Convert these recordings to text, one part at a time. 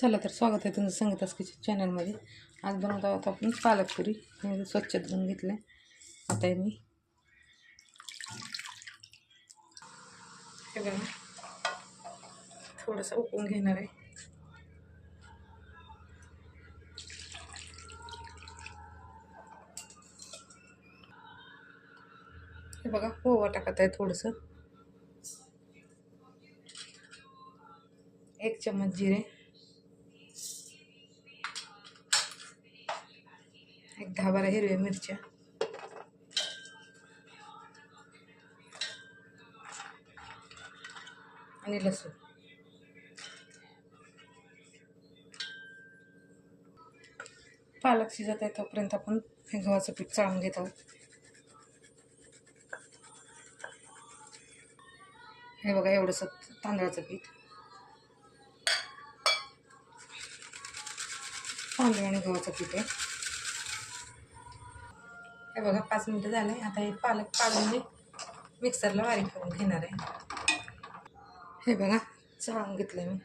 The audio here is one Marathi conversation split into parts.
चला तर स्वागत आहे तुमचं संगीतास किचन चॅनलमध्ये आज बनवत आहोत आपण पालकपुरी. मी स्वच्छ धुवून घेतलं आता मी हे बघा. थोडंसं उकळून घेणार आहे. हे बघा पोवा टाकत आहे थोडंसं. एक चम्मच जिरे. दहा बारा हिरव्या मिरच्या. आणि लसूण. पालक शिजत आहे तोपर्यंत आपण हे गव्हाचं पीठ चाळून घेत आहोत. हे बघा एवढंसं तांदळाचं पीठ. तांदूळ आणि गव्हाचं पीठ आहे. हे बघा पाच मिनटं झाले. आता हे पालक काढून मी मिक्सरला बारीक करून घेणार आहे. हे बघा चाळून घेतलं मी.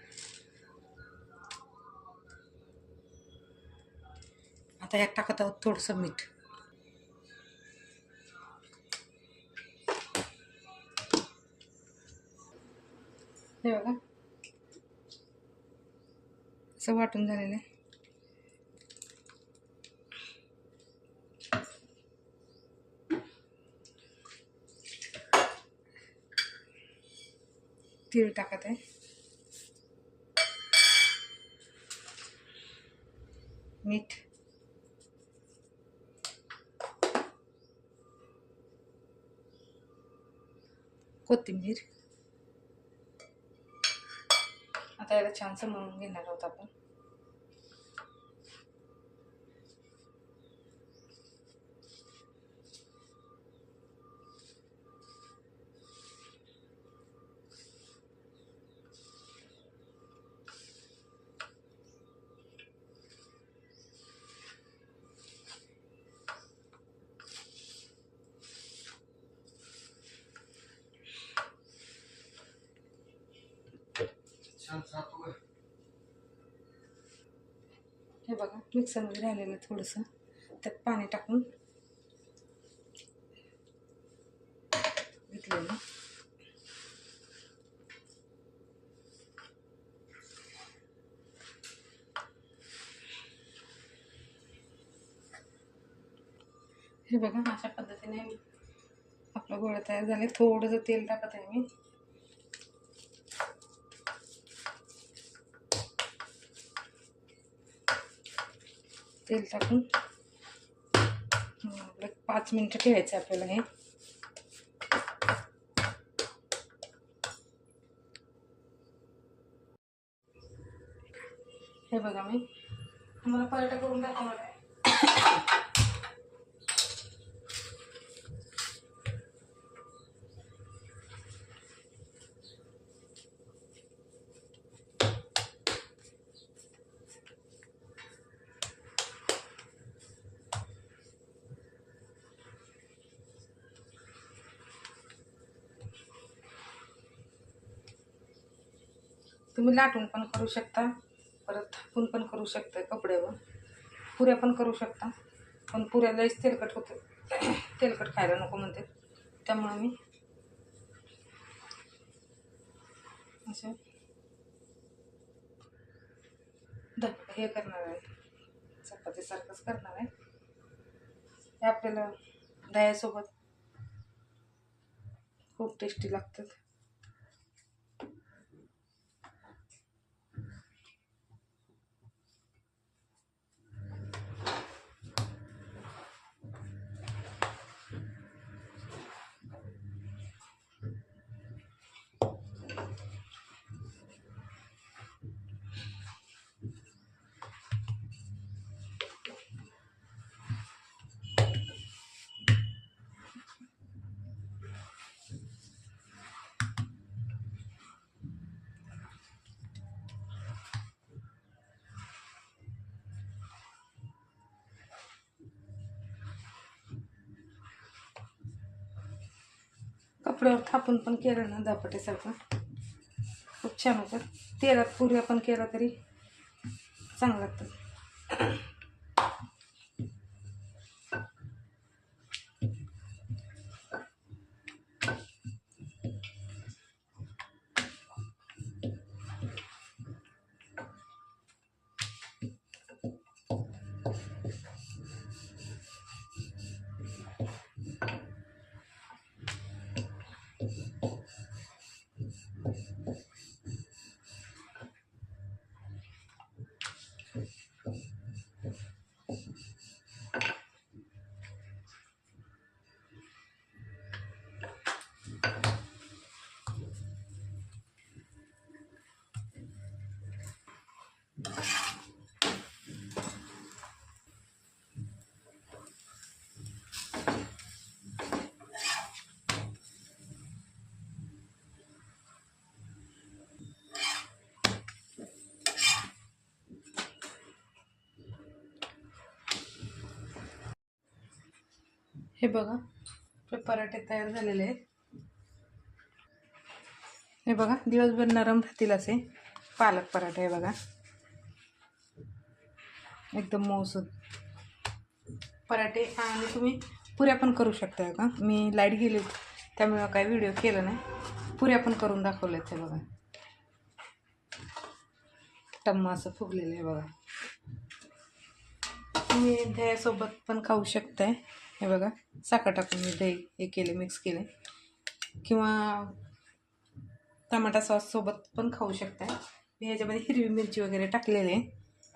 आता यात टाकत आहोत थोडंसं मीठ. हे बघा. असं वाटून झालेलं आहे. तीळ टाकत आहे मीठ कोथिंबीर आता याला छानसं म्हणून घेणार आहोत आपण हे बघा मिक्सरमध्ये राहिलेलं थोडंसं. त्यात पाणी टाकून घेतलेलं. हे बघा अशा पद्धतीने आपलं गोळं तयार झाले थोडंसं तेल टाकत आहे मी. तेल टाकून पाच मिनटं ठेवायचं आपल्याला हे. हे बघा मी. मला पराठा करून दाखवणार आहे. तुम्ही लाटून पण करू शकता. परत थापून पण करू शकता कपड्यावर. पुऱ्या पण करू शकता. पण पुऱ्या लईच तेलकट होतं. तेलकट खायला नको म्हणते. त्यामुळे मी असं धप हे करणार आहे. चपातीसारखंच करणार आहे. हे आपल्याला दह्यासोबत खूप टेस्टी लागतात. कपड्यावर थापून पण केलं ना दापटेसारखं खूप छान होतं. तेलात पुऱ्या पण केला तरी चांगलं लागतं. हे बघा आपले पराठे तयार झालेले आहेत. हे बघा दिवसभर नरम राहतील असे पालक पराठे आहे बघा. एकदम मऊसूद पराठे आणि तुम्ही पुऱ्या पण करू शकता का? मी लाइट गेली होती त्यामुळं काही व्हिडिओ केला नाही. पुऱ्या पण करून दाखवल्या ते बघा. टम्मा असं फुगलेलं आहे बघा. तुम्ही दह्यासोबत पण खाऊ शकताय. हे बघा साखर टाकून मी दही हे केले मिक्स केले. किंवा टमाटा सॉससोबत पण खाऊ शकताय. मी ह्याच्यामध्ये हिरवी मिरची वगैरे टाकलेली आहे.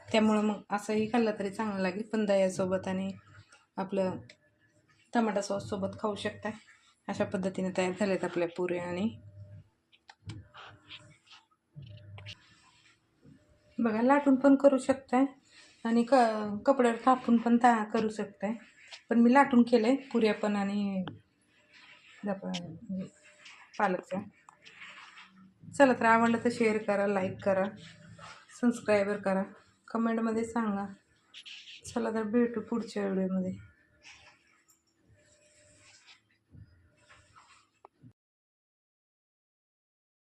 त्यामुळं मग असंही खाल्लं तरी चांगलं लागेल. पण दह्यासोबत आणि आपलं टमाटा सॉससोबत खाऊ शकताय. अशा पद्धतीने तयार झालेत आपल्या पुऱ्या आणि बघा लाटून पण करू शकताय आणि क कपड्यावर थापून पण ता करू शकताय. पण मी लाटून केलं आहे पुऱ्या पण आणि दप- म्हणजे पालकच्या चला तर आवडलं तर शेअर करा लाईक करा सबस्क्रायबर करा. कमेंटमध्ये सांगा. चला तर भेटू पुढच्या व्हिडिओमध्ये